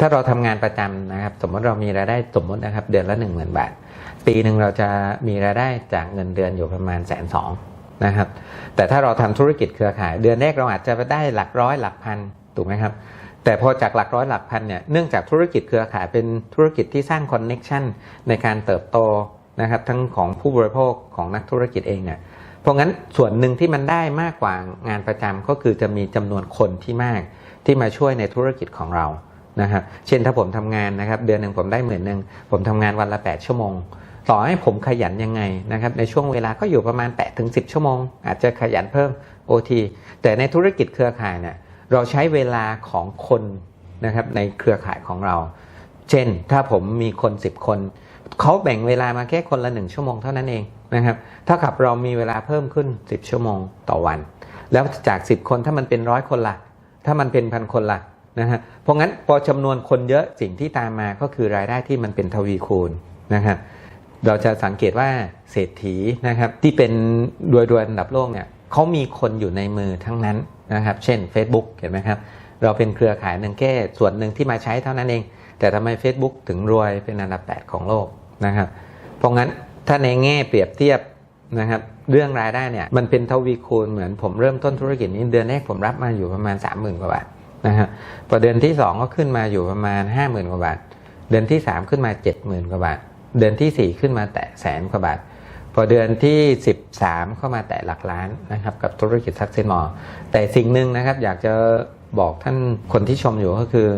ถ้าเราทำงานประจำนะครับ สมมติเรามีรายได้สมมตินะครับ เดือนละ1 0,000 บาท ปีหนึ่งเราจะมีรายได้จากเงินเดือนอยู่ประมาณแสนสองนะครับ แต่ถ้าเราทำธุรกิจเครือข่าย เดือนแรกเราอาจจะได้หลักร้อยหลักพันถูกไหมครับ แต่พอจากหลักร้อยหลักพันเนี่ยเนื่องจากธุรกิจเครือข่ายเป็นธุรกิจที่สร้างคอนเน็ชันในการเติบโตนะครับทั้งของผู้บริโภคของนักธุรกิจเองเนี่ยเพราะงั้นส่วนหนึ่งที่มันได้มากกว่างานประจำก็คือจะมีจำนวนคนที่มากที่มาช่วยในธุรกิจของเรา นะครับเช่นถ้าผมทำงานนะครับเดือนหนึ่งผมได้หมื่นหนึ่งผมทำงานวันละ 8 ชั่วโมง ต่อให้ผมขยันยังไงนะครับในช่วงเวลาก็อยู่ประมาณ8ถึง10 ชั่วโมง อาจจะขยันเพิ่ม OT แต่ในธุรกิจเครือข่ายเนี่ยเราใช้เวลาของคนนะครับในเครือข่ายของเรา เช่นถ้าผมมีคน 10 คนเขาแบ่งเวลามาแค่คนละ1ชั่วโมงเท่านั้นเองนะครับเท่ากับเรามีเวลาเพิ่มขึ้น 10 ชั่วโมงต่อวัน แล้วจาก 10 คนถ้ามันเป็นร้อยคนละถ้ามันเป็นพันคนละ นะฮะเพราะงั้นพอจำนวนคนเยอะสิ่งที่ตามมาก็คือรายได้ที่มันเป็นทวีคูณนะครับเราจะสังเกตว่าเศรษฐีนะครับที่เป็นรวยๆอันดับโลกเนี่ยเขามีคนอยู่ในมือทั้งนั้นนะครับ เช่น Facebook เห็นไหมครับ เราเป็นเครือข่ายหนึ่งแค่ส่วนหนึ่งที่มาใช้เท่านั้นเอง แต่ทำไม Facebook ถึงรวยเป็นอันดับ 8 ของโลกนะครับ เพราะงั้นถ้าในแง่เปรียบเทียบนะครับเรื่องรายได้เนี่ยมันเป็นทวีคูณเหมือนผมเริ่มต้นธุรกิจนี้เดือนแรกผมรับมาอยู่ประมาณ 30,000กว่าบาท นะครับพอเดือนที่ 2 ก็ขึ้นมาอยู่ประมาณ 50,000กว่าบาท เดือนที่ 3 ขึ้นมา 70,000กว่าบาท เดือนที่ 4 ขึ้นมาแตะแสนกว่าบาท พอเดือนที่ 13 เข้ามาแตะหลักล้านนะครับกับธุรกิจซักเซนมอแต่สิ่งหนึ่งนะครับอยากจะบอกท่านคนที่ชมอยู่ก็คือ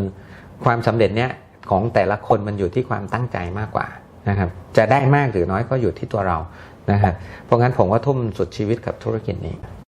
ความสำเร็จเนี้ยของแต่ละคนมันอยู่ที่ความตั้งใจมากกว่านะครับจะได้มากหรือน้อยก็อยู่ที่ตัวเรานะครับเพราะงั้นผมว่าทุ่มสุดชีวิตกับธุรกิจนี้